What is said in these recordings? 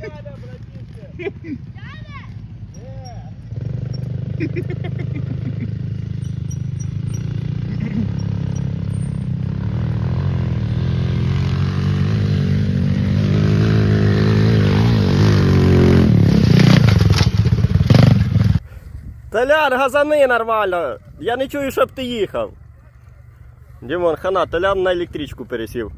Дядя, братишка! Дядя! Толян, газани нормально. Я не чую, щоб ти їхав. Дімон, хана, Толян на електричку пересів.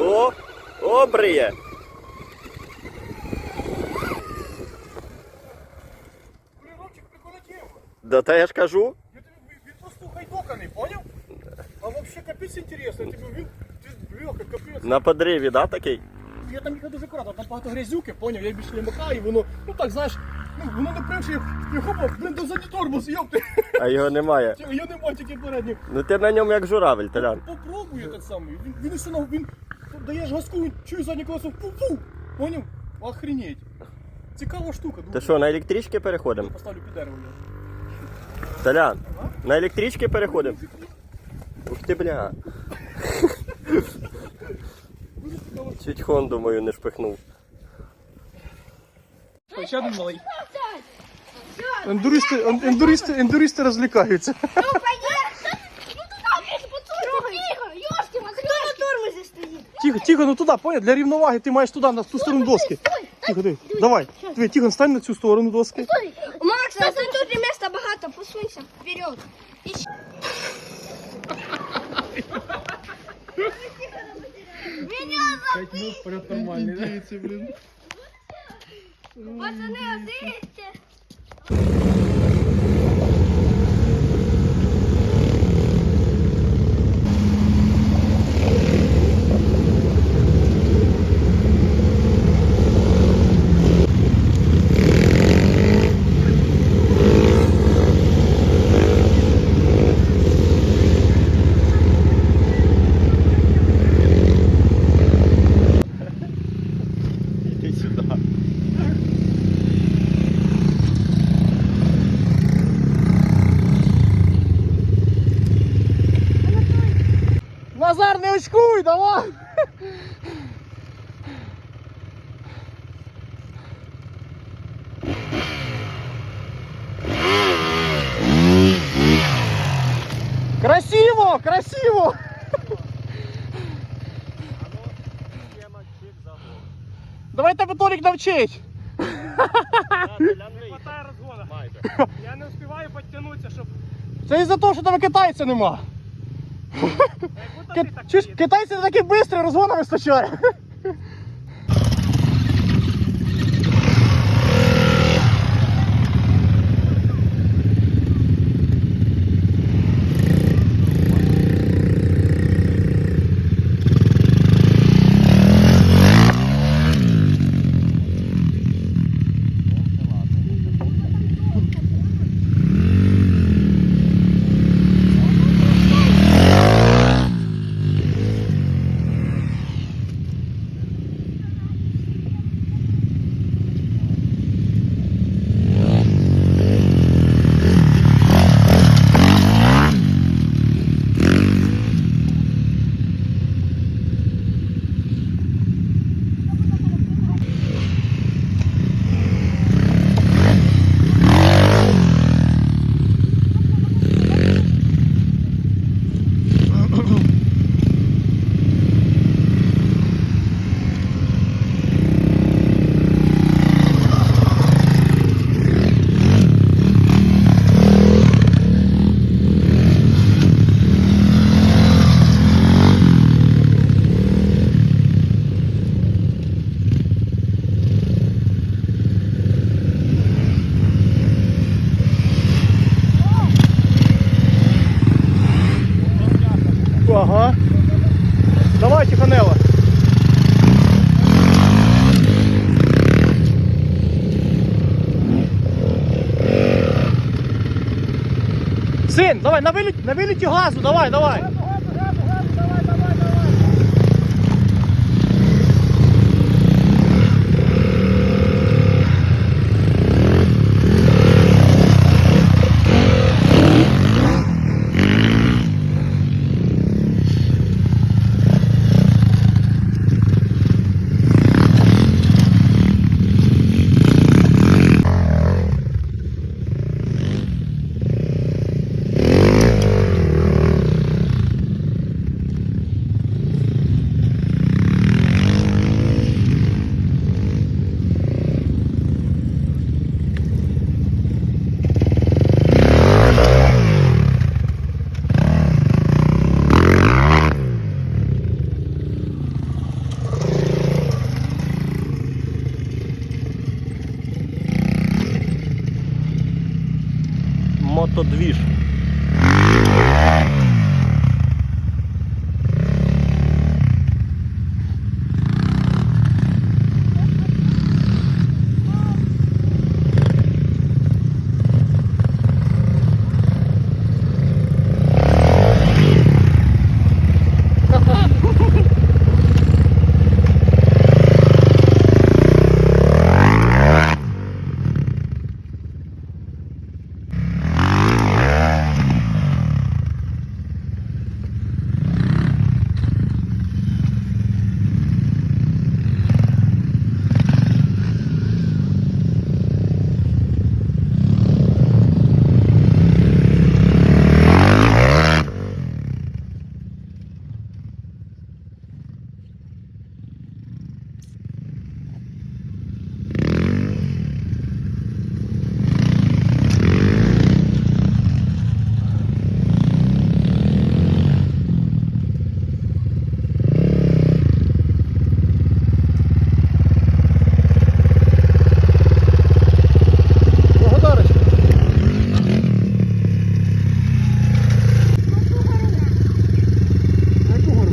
О, обриє. Да та я ж кажу. Я тобі він просто хайдоканий, поняв? А вообще капець інтересно, я тобі він, ти бляха, капець. На подриві, да, такий? Я там їхав дуже акуратно, там багато грязюки, поняв, я більше не макаю, і воно, ну так, знаєш, ну воно не прям, що я, я хопа, блин, до задній тормоз, йопти. А його немає. Я не маю тільки передній. Ну ти на ньому як журавель, Толян. Попробую так само. Він, він іще на, він, даєш газку, він чує заднє колесо, пу-пу, поняв? Охренеть. Цікава штука, То що, на електрички переходимо? Поставлю під дерево. я. Толян, на електрички переходимо? Ух ти, бля. Чуть Хонду мою не шпихнув. Ще один малий. Ендуристи, ендуристи, ендуристи розлікаються. Ну. Ну, тихо, ёшки, Кто на тормозе стоит? Тихо, тихо, ну туди, понял? Для рівноваги ти маєш туди, на ту сторону доски. Тихо, диви. Давай. Диви, тихо, стань на цю сторону доски. Макс, а тут же вперед, опусуйся вперед. Меня забыть! Вперед нормально, да? Пацаны, а отдыхайте! Назар, не очкуй, давай. Красиво, красиво. Давай тебе Толік навчить. Хватає розгона. Я не встигаю підтягнутися, щоб Це із-за того, що тебе китайця нема. Чуєш, китайці такі швидкі, розгону вистачає. Давай, на виліті, на виліті газу, давай, давай. Мотодвіж. Благодарочка. На яку гору?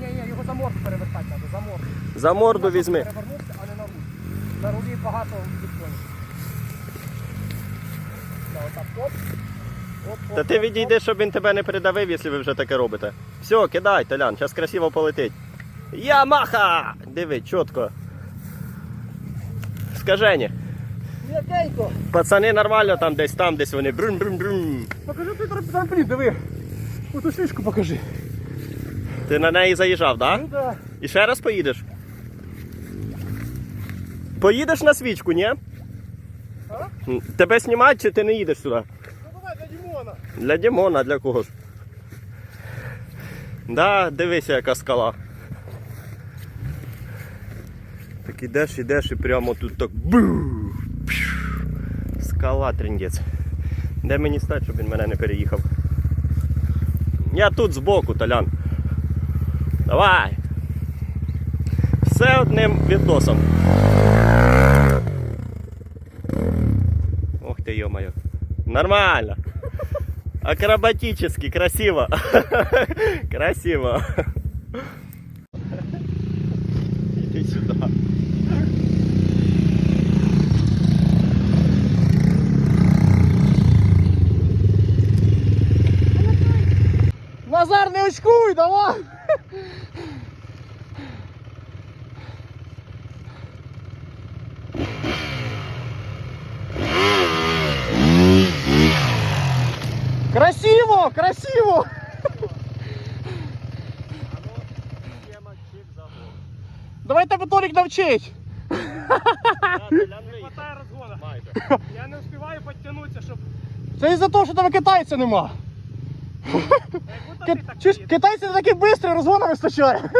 Ні, ні, його за морду перевертати треба, за морду. За морду візьми. Перевернувся, а не на руль. На рулі багато відклонів. Да, отак, оп. Оп, оп, Та ти оп, відійди, щоб він тебе не придавив, якщо ви вже таке робите. Все, кидай, Толян, зараз красиво полетить. Ямаха! Диви, чітко. Скажені. М'якенько. Пацани нормально там десь там, десь вони брум-брум-брум. Покажи ти трамп- трамплін, диви. Оту шишку покажи. Ти на неї заїжджав, так? Ну Да? да. І ще раз поїдеш? Поїдеш на свічку, ні? А? Тебе знімають чи ти не їдеш сюди? Ну давай для Дімона. Для Дімона, для кого ж? Да, дивися, яка скала. Так ідеш, ідеш і прямо тут так! Скала трендець. Де мені стати, щоб він мене не переїхав? Я тут збоку, Толян. Давай! Все одним відносом. Ти, йо-моє. Нормально. Акробатически, красиво. красиво. Иди сюда. Назар, не очкуй, давай. Красиво, красиво. Давай тебе Толік навчить. Не хватає розгона. Я не встигаю підтягнутися, щоб... Це із-за того, що тебе китайця нема. Китайці не такі швидкі, розгону вистачає.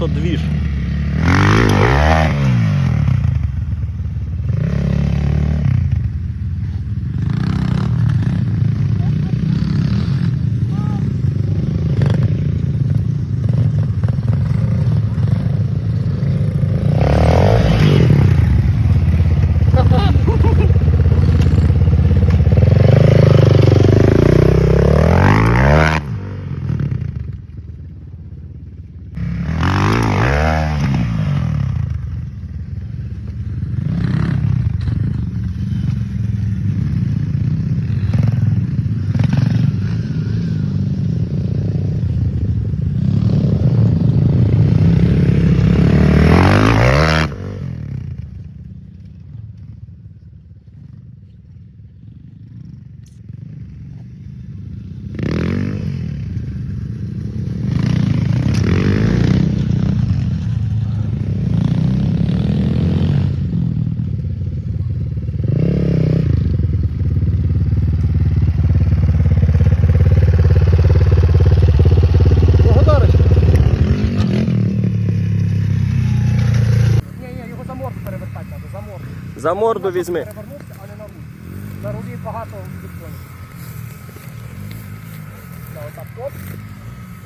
Ото За морду візьми. Перевернувся, а не на руль. На рулі багато відклонів. Да, отак, оп.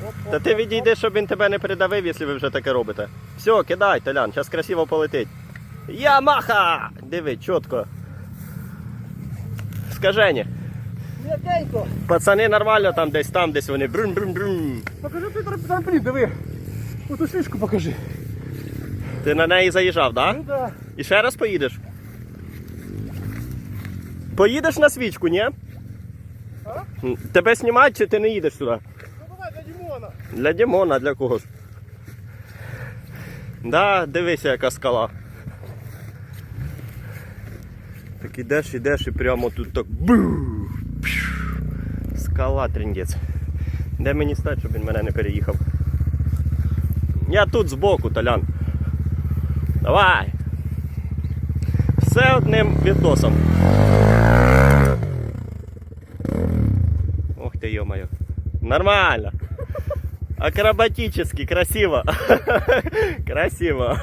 Оп, оп, Та ти оп, відійди, щоб він тебе не придавив, якщо ви вже таке робите. Все, кидай, Толян, зараз красиво полетить. Ямаха! Диви, чітко. Скажені. М'якенько. Пацани нормально там десь там, десь вони брум-брум-брум. Покажи ти трамплін, диви. Оту фішку покажи. Ти на неї заїжджав, так? Ну Да? да. І ще раз поїдеш? Поїдеш на свічку, ні? А? Тебе знімають чи ти не їдеш сюди? Ну давай для Дімона. Для Дімона, для когось. Да, дивися, яка скала. Так ідеш, ідеш і прямо тут так. Скала трендець. Де мені стати, щоб він мене не переїхав? Я тут збоку, Толян. Давай. Все одним відосом. Ти, йо-моє. Нормально. Акробатически, красиво. красиво.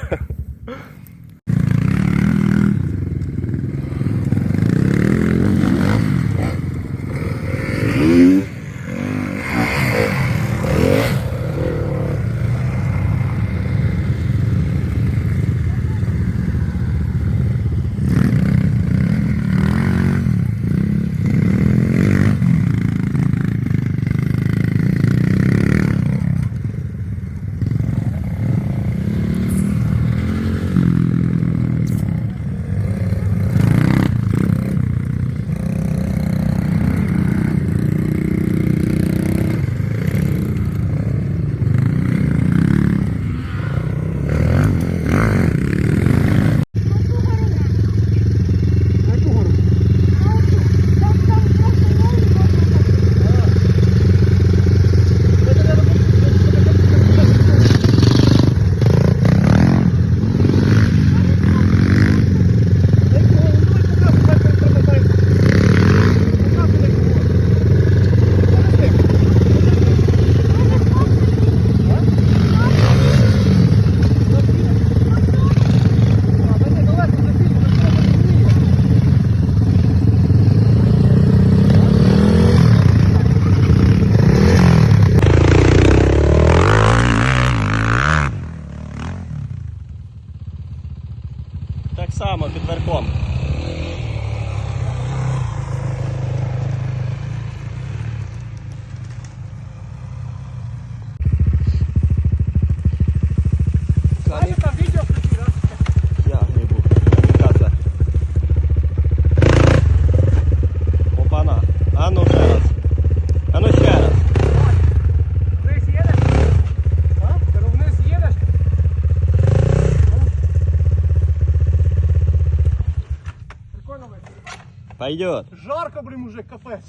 Пойдет. Жарко, блин, уже капец.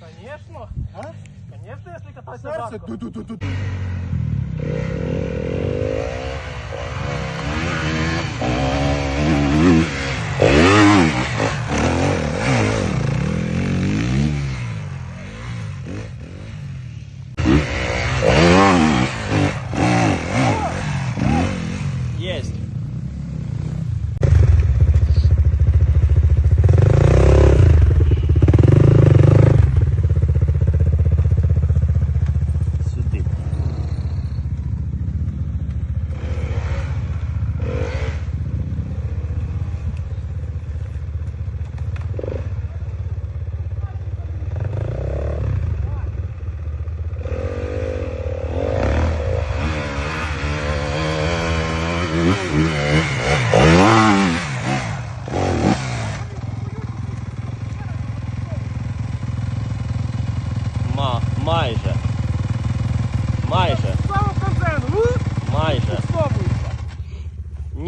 Конечно. А? Конечно, если кататься Сердце. жарко. ду-ду-ду-ду. майже.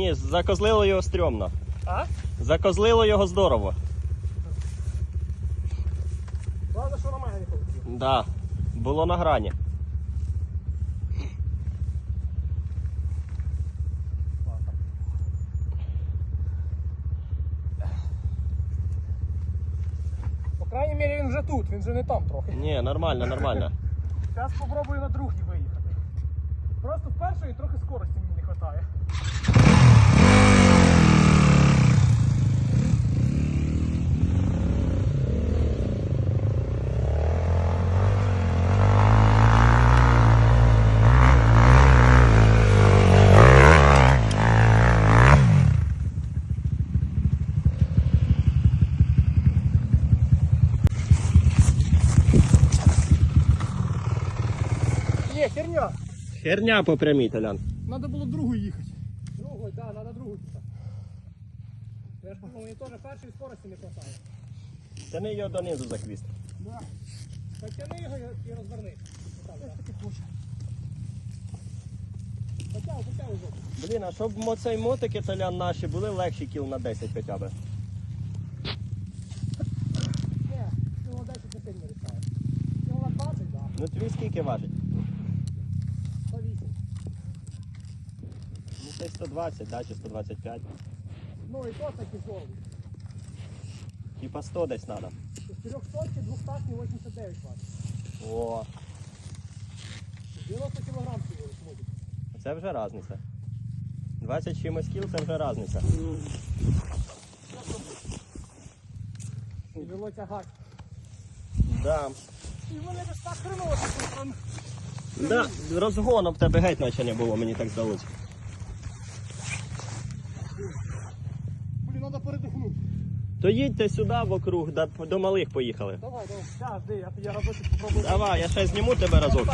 Ні, закозлило його стрьомно. А? Закозлило його здорово. Главное, що на мене не полетіло. Да, було на грані. По крайній мірі він вже тут, він вже не там трохи. Ні, нормально, нормально. Зараз спробую на другий виїхати. Просто в першої трохи скорості мені не вистачає. Є, херня. Херня по прямій, Толян. Треба було другу їхати. Другой, да, надо другу їхати. Я ж мені теж першої скорості не вистачає. Тяни його донизу за хвіст. Да. Потяни його і розверни. Отак, да. Потягуй. Блін, а щоб мо- цей мотики Толян наші були легші кіл на 10 хоча б. Ні, кіло 10 не сильно рішає. Кіло на 20, да. Ну твій скільки важить? 108. Ну це 120, да, чи 125. Ну і то такі здорові. Типа 100 десь треба. З 400 чи 200 89 важить. О, 90 кілограм всього мотик. це вже різниця. 20 чимось кіл це вже різниця. І вело тягати. Да. І вони ж так хреново тут там. Да, розгону в тебе геть наче не було, мені так здалося. Блін, треба передихнути. То їдьте сюди вокруг, до, до малих поїхали. Давай, давай. Зараз, я, я разочок попробую. Давай, я ще зніму тебе разок.